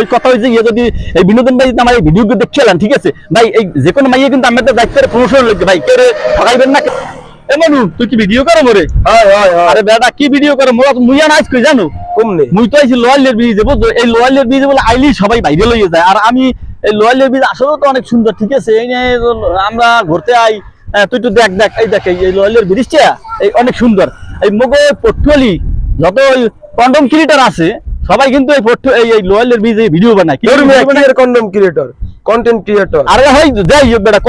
ওই কথা হয়েছে ইয়ে যদি এই বিনোদন ভাই আমার এই ভিডিও দেখছিলেন ঠিক আছে? ভাই এই যে কোনো মাইয়ে কিন্তু আমাদের দায়িত্বের প্রমোশন লাগবে ভাই। কে ঠকাইবেন না এ তুই কি ভিডিও করো মোরে? আরে বেটা কি ভিডিও করো? মোরা তো মুইয়া নাইস কই জানো? কমনে। মুই তো আইছি লোয়ালের ব্রিজে বুঝছ? এই লোয়ালের ব্রিজে বলে আইলি সবাই বাইরে লইয়ে যায়। আর আমি এই লোয়ালের তো অনেক সুন্দর ঠিক আছে? এই নিয়ে আমরা ঘুরতে আই। হ্যাঁ, তুই তো দেখ দেখ এই দেখ এই লোয়ালের ব্রিজটা এই অনেক সুন্দর। এই মগো পটুয়ালি যত কন্ডম ক্রিয়েটার আছে সবাই কিন্তু এই পটু এই এই লোয়ালের ব্রিজে ভিডিও বানায়? কন্ডম ক্রিয়েটর কন্টেন্ট ক্রিয়েটর আরে হয় যাই বেটা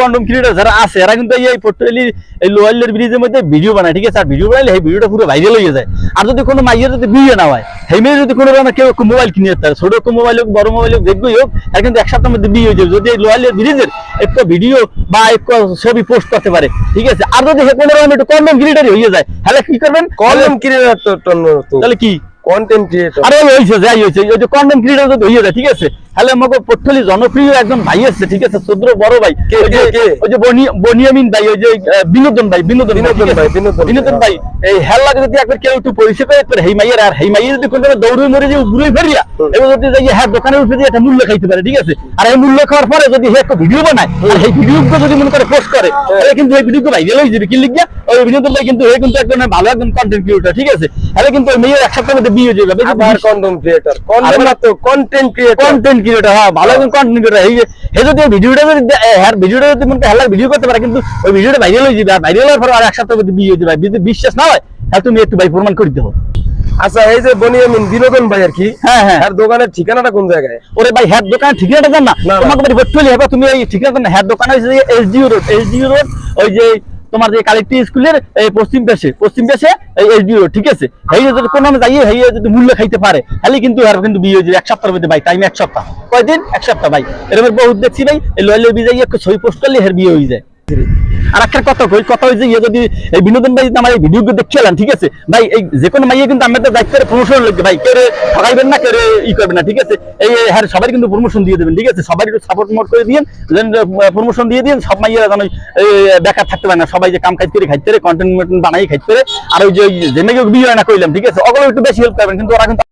কন্ডম ক্রিয়েটার যারা আছে এরা কিন্তু এই- এই পটুয়ালি এই লোয়ালের ব্রিজের মধ্যে ভিডিও বানায় ঠিক আছে? আর ভিডিও বানাইলে এই ভিডিওটা পুরো ভাইরাল হয়ে যায়। আর যদি কোনো মাইয়ের যদি বিয়ে না হয় সেই মেয়ে যদি কোনো কেউ মোবাইল কিনে যেতে ছোট একটা মোবাইল হোক বড় মোবাইল হোক দেখবই হোক আর কিন্তু এক সপ্তাহের মধ্যে বিয়ে হয়ে যাবে। যদি এই লোয়ালের ব্রিজের একটু ভিডিও বা একটু ছবি পোস্ট করতে পারে ঠিক আছে? আর যদি কোনো রকম একটু কন্ডম ক্রিয়েটারই হয়ে যায় তাহলে কি করবেন? কন্ডম ক্রিয়েটর তাহলে কি? কন্টেন্ট ক্রিয়েটর আরে ওই যাই হয়েছে ওই যে কন্টেন্ট ক্রিয়েটার যদি হয়ে যায় ঠিক আছে? তাহলে আমাকে পট্টলি জনপ্রিয় একজন ভাই আছে ঠিক আছে? চোদ্দ বড় ভাই। ওই যে কে, কে? ওই যে বনি- বনিয়ামিন ভাই ওই যে বিনোদন ভাই বিনোদন বিনোদন ভাই, বিনোদন ভাই, বিনোদন হ্যাঁ। ভাই এই হেল্লাকে যদি একবার কেউ একটু পরিচয় করে একবার হেই মাইয়ের আর হেই মাইয়ের যদি কোনো দৌড়ে মরে যে ঘুরে ফেরিয়া এবার যদি যাই হ্যাঁ দোকানে উঠে দিয়ে একটা মূল্য খাইতে পারে ঠিক আছে? আর এই মূল্য খাওয়ার পরে যদি হে একটা ভিডিও বানায় আর এই ভিডিও যদি মনে করে পোস্ট করে তাহলে কিন্তু এই ভিডিও ভাইরাল হয়ে যাবে কি লিখিয়া? ওই বিনোদন ভাই কিন্তু কিন্তু একজন ভালো একজন কন্টেন্ট ক্রিয়েটর ঠিক আছে? তাহলে কিন্তু ওই মেয়ের এক সপ্তাহের মধ্যে বিয়ে যাবে আবার কন্ডম ক্রিয়েটর কন্ডম না তো কন্টেন্ট ক্রিয়েটর কন্টেন্ট ক্রিয়েটর হ্যাঁ ভালো একজন কন্টেন্ট ক্রিয়েটর এই হে যদি ভিডিওটা যদি হ্যাঁ ভিডিওটা যদি মনে হেলার ভিডিও করতে পারে কিন্তু ওই ভিডিওটা ভাইরাল হয়ে যাবে ভাইরাল হওয়ার পর আর এক সপ্তাহের মধ্যে বিয়ে হয়ে যাবে যদি বিশ্বাস না হয় হ্যাঁ তুমি একটু ভাই প্রমাণ করে দেবো আচ্ছা এই যে বনিয়ামিন বিনোদন ভাই আর কি হ্যাঁ হ্যাঁ। আর দোকানের ঠিকানাটা কোন জায়গায়? ওরে ভাই হ্যার দোকান ঠিকানাটা জান না। তোমাকে বাড়ি বর্তমানে হবে তুমি এই ঠিকানা না। হ্যার দোকান হয়েছে এসডিও রোড এসডিও রোড ওই যে তোমার যে কালেক্টি স্কুলের পশ্চিম পাশে পশ্চিম পাশে এসডিও, ঠিক আছে? এই যদি কোনো নামে যাইয়ে এই যদি মূল্য খাইতে পারে, তাহলে কিন্তু আর কিন্তু বিয়ে হয়ে এক সপ্তাহের মধ্যে ভাই টাইম এক সপ্তাহ। কয়দিন? এক সপ্তাহ ভাই। এরকম বহুত দেখছি ভাই, এই লয়ালের বিয়ে যাই একটু ছবি পোস্ট করলে হের বিয়ে হয়ে যায়। আর একটা কথা কই, কথা হয়েছে ইয়ে যদি এই বিনোদন ভাই আমার এই ভিডিও দেখছিলেন ঠিক আছে? ভাই, এই যে কোনো মাইয়ে কিন্তু আমাদের দায়িত্বের প্রমোশন লাগবে ভাই কে ঠকাইবেন না কে ই করবেন না, ঠিক আছে? এই হ্যাঁ সবাই কিন্তু প্রমোশন দিয়ে দেবেন, ঠিক আছে? সবাই একটু সাপোর্ট মোট করে দিন প্রমোশন দিয়ে দিন সব মাইয়েরা যেন বেকার থাকতে পারে না। সবাই যে কাম খাইতে করে, খাইতে পারে কন্টেন্ট বানাই, খাইতে পারে, আর ওই যে, ওই মেয়ে বিয়ে না কইলাম, ঠিক আছে? ওগুলো একটু বেশি হেল্প করবেন, কিন্তু ওরা কিন্তু